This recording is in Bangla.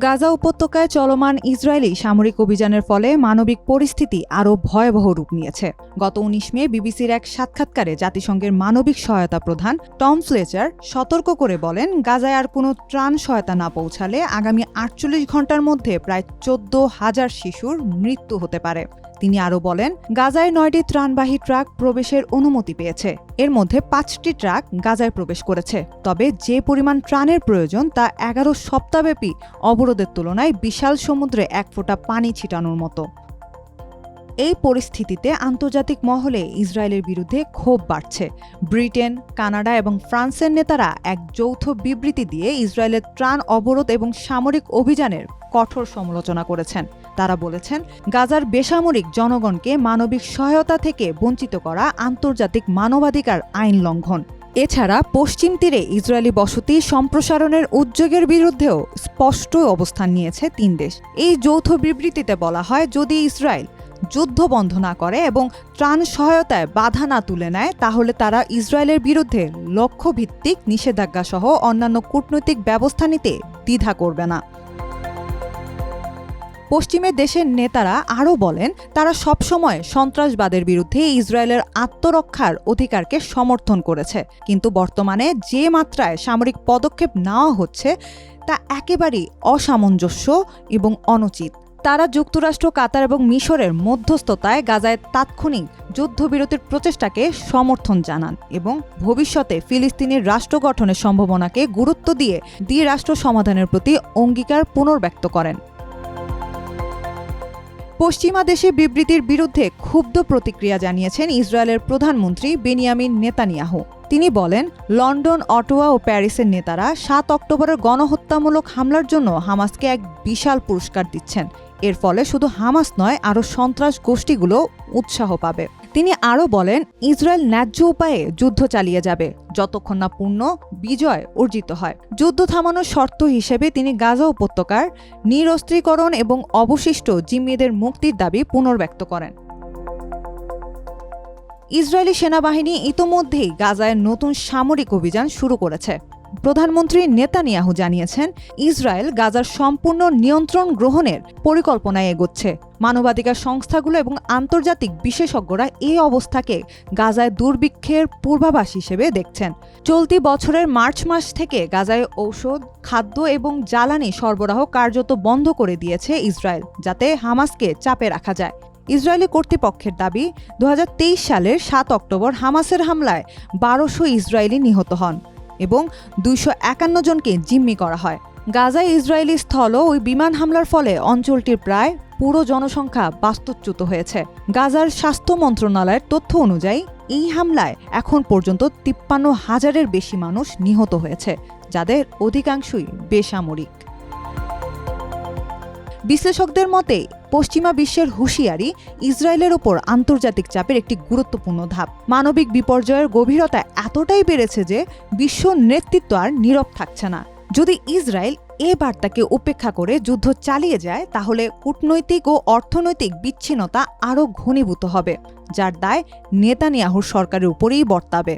গাজা উপত্যকায় চলমান ইসরায়েলি সামরিক অভিযানের ফলে মানবিক পরিস্থিতি আরও ভয়াবহ রূপ নিয়েছে। গত উনিশ মে বিবিসির এক সাক্ষাৎকারে জাতিসংঘের মানবিক সহায়তা প্রধান টম ফ্লেচার সতর্ক করে বলেন, গাজায় আর কোনো ত্রাণ সহায়তা না পৌঁছালে আগামী আটচল্লিশ ঘণ্টার মধ্যে প্রায় চোদ্দ হাজার শিশুর মৃত্যু হতে পারে। তিনি আরও বলেন, গাজায় নয়টি ত্রাণবাহী ট্রাক প্রবেশের অনুমতি পেয়েছে। এর মধ্যে পাঁচটি ট্রাক গাজায় প্রবেশ করেছে। তবে যে পরিমাণ ত্রাণের প্রয়োজন তা এগারো সপ্তাহব্যাপী অবরোধের তুলনায় বিশাল সমুদ্রে এক ফোঁটা পানি ছিটানোর মতো। এই পরিস্থিতিতে আন্তর্জাতিক মহলে ইসরায়েলের বিরুদ্ধে ক্ষোভ বাড়ছে। ব্রিটেন, কানাডা এবং ফ্রান্সের নেতারা এক যৌথ বিবৃতি দিয়ে ইসরায়েলের ত্রাণ অবরোধ এবং সামরিক অভিযানের কঠোর সমালোচনা করেছেন। তারা বলেছেন, গাজার বেসামরিক জনগণকে মানবিক সহায়তা থেকে বঞ্চিত করা আন্তর্জাতিক মানবাধিকার আইন লঙ্ঘন। এছাড়া পশ্চিম তীরে ইসরায়েলি বসতি সম্প্রসারণের উদ্যোগের বিরুদ্ধেও স্পষ্ট অবস্থান নিয়েছে তিন দেশ। এই যৌথ বিবৃতিতে বলা হয়, যদি ইসরায়েল যুদ্ধ বন্ধ না করে এবং ত্রাণ সহায়তায় বাধা না তুলে নেয়, তাহলে তারা ইসরায়েলের বিরুদ্ধে লক্ষ্যভিত্তিক নিষেধাজ্ঞা সহ অন্যান্য কূটনৈতিক ব্যবস্থা নিতে দ্বিধা করবে না। পশ্চিমের দেশের নেতারা আরও বলেন, তারা সবসময় সন্ত্রাসবাদের বিরুদ্ধে ইসরায়েলের আত্মরক্ষার অধিকারকে সমর্থন করেছে। কিন্তু বর্তমানে যে মাত্রায় সামরিক পদক্ষেপ নেওয়া হচ্ছে, তা একেবারেই অসামঞ্জস্য এবং অনুচিত। তারা যুক্তরাষ্ট্র, কাতার এবং মিশরের মধ্যস্থতায় গাজায় তাৎক্ষণিক যুদ্ধবিরতির প্রচেষ্টাকে সমর্থন জানান এবং ভবিষ্যতে ফিলিস্তিনের রাষ্ট্র গঠনের সম্ভাবনাকে গুরুত্ব দিয়ে দ্বি রাষ্ট্র সমাধানের প্রতি অঙ্গীকার পুনর্ব্যক্ত করেন। পশ্চিমা দেশে বিবৃতির বিরুদ্ধে ক্ষুব্ধ প্রতিক্রিয়া জানিয়েছেন ইসরায়েলের প্রধানমন্ত্রী বেনিয়ামিন নেতানিয়াহু। তিনি বলেন, লন্ডন, অটোয়া ও প্যারিসের নেতারা সাত অক্টোবরের গণহত্যামূলক হামলার জন্য হামাসকে এক বিশাল পুরস্কার দিচ্ছেন। এর ফলে শুধু হামাস নয় আরও সন্ত্রাস গোষ্ঠীগুলো উৎসাহ পাবে। তিনি আরও বলেন, ইসরায়েল ন্যায্য উপায়ে যুদ্ধ চালিয়ে যাবে, যতক্ষণ না পূর্ণ বিজয় অর্জিত হয়। যুদ্ধ থামানোর শর্ত হিসেবে তিনি গাজা উপত্যকার নিরস্ত্রীকরণ এবং অবশিষ্ট জিম্মিদের মুক্তির দাবি পুনর্ব্যক্ত করেন। ইসরায়েলি সেনাবাহিনী ইতোমধ্যেই গাজায় নতুন সামরিক অভিযান শুরু করেছে। প্রধানমন্ত্রী নেতানিয়াহু জানিয়েছেন, ইসরায়েল গাজার সম্পূর্ণ নিয়ন্ত্রণ গ্রহণের পরিকল্পনায় এগোচ্ছে। মানবাধিকার সংস্থাগুলো এবং আন্তর্জাতিক বিশেষজ্ঞরা এই অবস্থাকে গাজায় দুর্ভিক্ষের পূর্বাভাস হিসেবে দেখছেন। চলতি বছরের মার্চ মাস থেকে গাজায় ঔষধ, খাদ্য এবং জ্বালানি সরবরাহ কার্যত বন্ধ করে দিয়েছে ইসরায়েল, যাতে হামাসকে চাপে রাখা যায়। ইসরায়েলি কর্তৃপক্ষের দাবি দু হাজার তেইশ সালের সাত অক্টোবর হামাসের হামলায় বারোশো ইসরায়েলি নিহত হন। এবং দুইশো একান্ন জনকে জিম্মি করা হয়। গাজায় ইসরায়েলি স্থল ওই বিমান হামলার ফলে অঞ্চলটির প্রায় পুরো জনসংখ্যা বাস্তুচ্যুত হয়েছে। গাজার স্বাস্থ্য মন্ত্রণালয়ের তথ্য অনুযায়ী, এই হামলায় এখন পর্যন্ত তিপ্পান্ন হাজারের বেশি মানুষ নিহত হয়েছে, যাদের অধিকাংশই বেসামরিক। বিশ্লেষকদের মতে পশ্চিমা বিশ্বের হুঁশিয়ারি ইসরায়েলের ওপর আন্তর্জাতিক চাপের একটি গুরুত্বপূর্ণ ধাপ। মানবিক বিপর্যয়ের গভীরতা এতটাই বেড়েছে যে বিশ্ব নেতৃত্ব আর নীরব থাকছে না। যদি ইসরায়েল এ বার্তাকে উপেক্ষা করে যুদ্ধ চালিয়ে যায়, তাহলে কূটনৈতিক ও অর্থনৈতিক বিচ্ছিন্নতা আরও ঘনীভূত হবে, যার দায় নেতানিয়াহুর সরকারের উপরেই বর্তাবে।